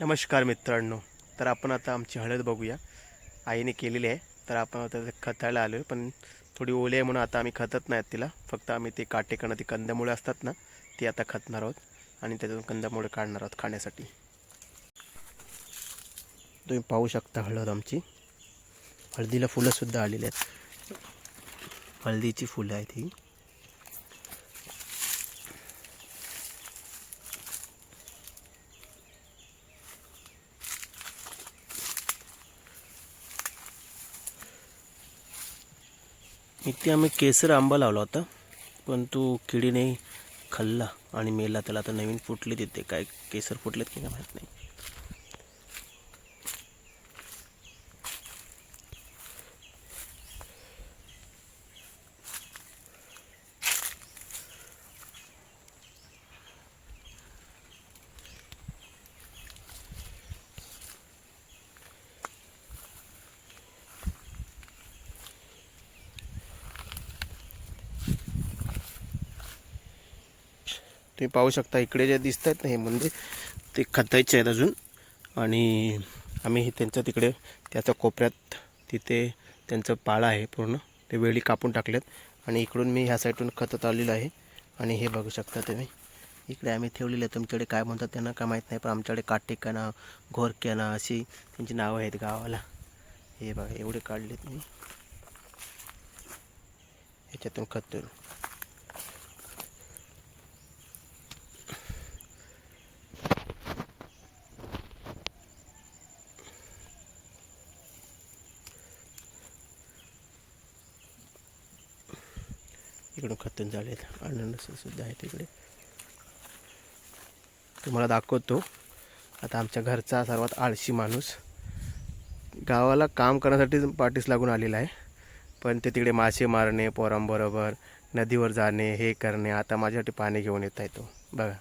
नमस्कार मित्रांनो. तर आपण आता आमची हळद बघूया. आईने केलेली आहे. तर आपण आता खतायला आलो आहे पण थोडी ओली आहे म्हणून आता आम्ही खतत नाहीत तिला. फक्त आम्ही ते काटेकणं ती कंदमुळे असतात ना ती आता खतणार आहोत आणि त्याच्यातून कंदमुळे काढणार आहोत खाण्यासाठी. तुम्ही पाहू शकता हळद आमची. हळदीला फुलंसुद्धा आलेली आहेत. हळदीची फुलं आहेत ही. इथे आम्ही केसर आंबा लावला होता पण तो किडीने खाल्ला आणि मेला. त्याला आता नवीन फुटले तिथे काय केसर फुटलेत की काय माहीत नाही. तुम्ही पाहू शकता इकडे जे दिसत आहेत ना हे म्हणजे ते खतायचे आहेत अजून. आणि आम्ही हे तिकडे त्याच्या कोपऱ्यात तिथे त्यांचं पाळा आहे पूर्ण. ते वेळी कापून टाकलेत आणि इकडून मी ह्या साईडून खतत आलेलं आहे. आणि हे बघू शकता तुम्ही. इकडे आम्ही ठेवलेले आहे तुमच्याकडे काय म्हणतात त्यांना काय माहीत नाही पण आमच्याकडे काटेकाना घोरक्याना अशी त्यांची नावं आहेत गावाला. हे बघा एवढे काढलेत मी. ह्याच्यातून खत इकडं खतून झाले आहेत. सुद्धा आहे तिकडे तुम्हाला दाखवतो. आता आमच्या घरचा सर्वात आळशी माणूस गावाला काम करण्यासाठी पाठीस लागून आलेला आहे. पण ते तिकडे मासे मारणे पोरांबरोबर नदीवर जाणे हे करणे आता माझ्यासाठी पाणी घेऊन येत आहे तो. बघा.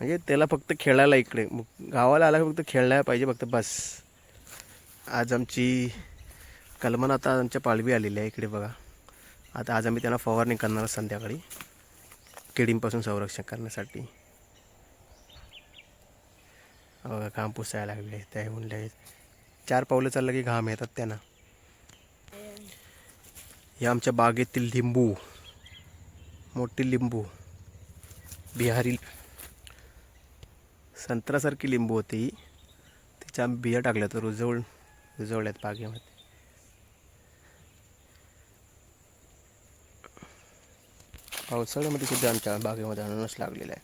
म्हणजे त्याला फक्त खेळायला इकडे. मग गावाला आला फक्त खेळायला पाहिजे फक्त बस. आज आमची कल्पना आता आमच्या पालवी आलेली आहे इकडे बघा. आता आज आम्ही त्यांना फवारणी करणार संध्याकाळी. किडींपासून संरक्षण करण्यासाठी. बघा घाम पुसायला लागले त्या म्हणले चार पावलं चाललं की घाम येतात त्यांना. हे आमच्या बागेतील लिंबू. मोठी लिंबू. बिहारी संत्रासारखी लिंबू होती. तिच्या आम्ही बिया टाकल्या तर रुजवळ रुजवल्यात बागेमध्ये. पावसाळ्यामध्ये सुद्धा आमच्या बागेमध्ये अननस लागलेला आहे.